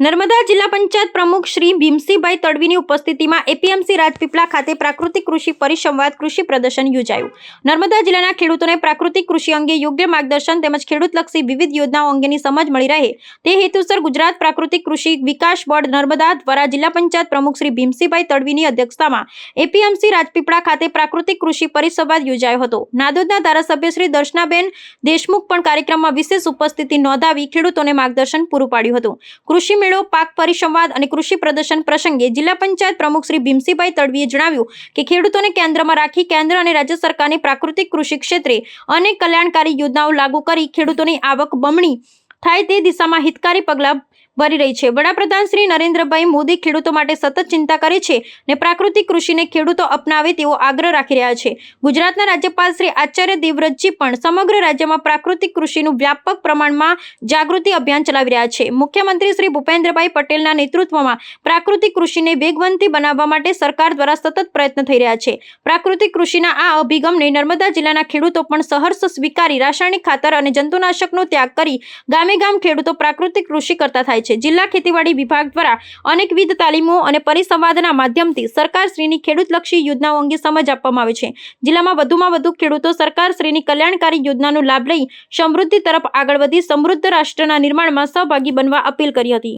નર્મદા જિલ્લા પંચાયત પ્રમુખ શ્રી ભીમસિંહભાઈ તડવીની ઉપસ્થિતિમાં એપીએમસી રાજપીપળા ખાતે પ્રાકૃતિક કૃષિ પરિસંવાદ કૃષિ પ્રદર્શન યોજાયું. નર્મદા જિલ્લાના ખેડૂતોને પ્રાકૃતિક કૃષિ અંગે યોગ્ય માર્ગદર્શન તેમજ ખેડૂતલક્ષી વિવિધ યોજનાઓ અંગેની સમજ મળી રહે તે હેતુસર ગુજરાત પ્રાકૃતિક કૃષિ વિકાસ બોર્ડ નર્મદા દ્વારા જિલ્લા પંચાયત પ્રમુખ શ્રી ભીમસિંહભાઈ તડવીની અધ્યક્ષતામાં એપીએમસી રાજપીપળા ખાતે પ્રાકૃતિક કૃષિ પરિસંવાદ યોજાયો હતો. નાદોદના ધારાસભ્ય શ્રી દર્શનાબેન દેશમુખ પણ કાર્યક્રમમાં વિશેષ ઉપસ્થિતિ નોંધાવી ખેડૂતોને માર્ગદર્શન પૂરું પાડ્યું હતું. કૃષિ મેળો પાક પરિસંવાદ અને કૃષિ પ્રદર્શન પ્રસંગે જિલ્લા પંચાયત પ્રમુખ શ્રી ભીમસીભાઈ તડવીએ જણાવ્યું કે ખેડૂતોને કેન્દ્રમાં રાખી કેન્દ્ર અને રાજ્ય સરકારની પ્રાકૃતિક કૃષિ ક્ષેત્રે અનેક કલ્યાણકારી યોજનાઓ લાગુ કરી ખેડૂતોની આવક બમણી થાય તે દિશામાં હિતકારી પગલાં ભરી રહી છે. વડાપ્રધાન શ્રી નરેન્દ્રભાઈ મોદી ખેડૂતો માટે સતત ચિંતા કરે છે ને પ્રાકૃતિક કૃષિને ખેડૂતો અપનાવે તેવો આગ્રહ રાખી રહ્યા છે. ગુજરાતના રાજ્યપાલ શ્રી આચાર્ય દેવવ્રતજી પણ સમગ્ર રાજ્યમાં પ્રાકૃતિક કૃષિનું વ્યાપક પ્રમાણમાં જાગૃતિ અભિયાન ચલાવી રહ્યા છે. મુખ્યમંત્રી શ્રી ભૂપેન્દ્રભાઈ પટેલના નેતૃત્વમાં પ્રાકૃતિક કૃષિને વેગવંતી બનાવવા માટે સરકાર દ્વારા સતત પ્રયત્ન થઈ રહ્યા છે. પ્રાકૃતિક કૃષિના આ અભિગમને નર્મદા જિલ્લાના ખેડૂતો પણ સહર્ષ સ્વીકારી રાસાયણિક ખાતર અને જંતુનાશકનો ત્યાગ કરી ગામે ગામ ખેડૂતો પ્રાકૃતિક કૃષિ કરતા થાય છે. જિલ્લા ખેતીવાડી વિભાગ દ્વારા અનેકવિધ તાલીમો અને પરિસંવાદના માધ્યમથી સરકારશ્રીની ખેડૂતલક્ષી યોજનાઓ અંગે સમજ આપવામાં આવે છે. જિલ્લામાં વધુમાં વધુ ખેડૂતો સરકારશ્રીની કલ્યાણકારી યોજનાનો લાભ લઈ સમૃદ્ધિ તરફ આગળ વધી સમૃદ્ધ રાષ્ટ્રના નિર્માણમાં સહભાગી બનવા અપીલ કરી હતી.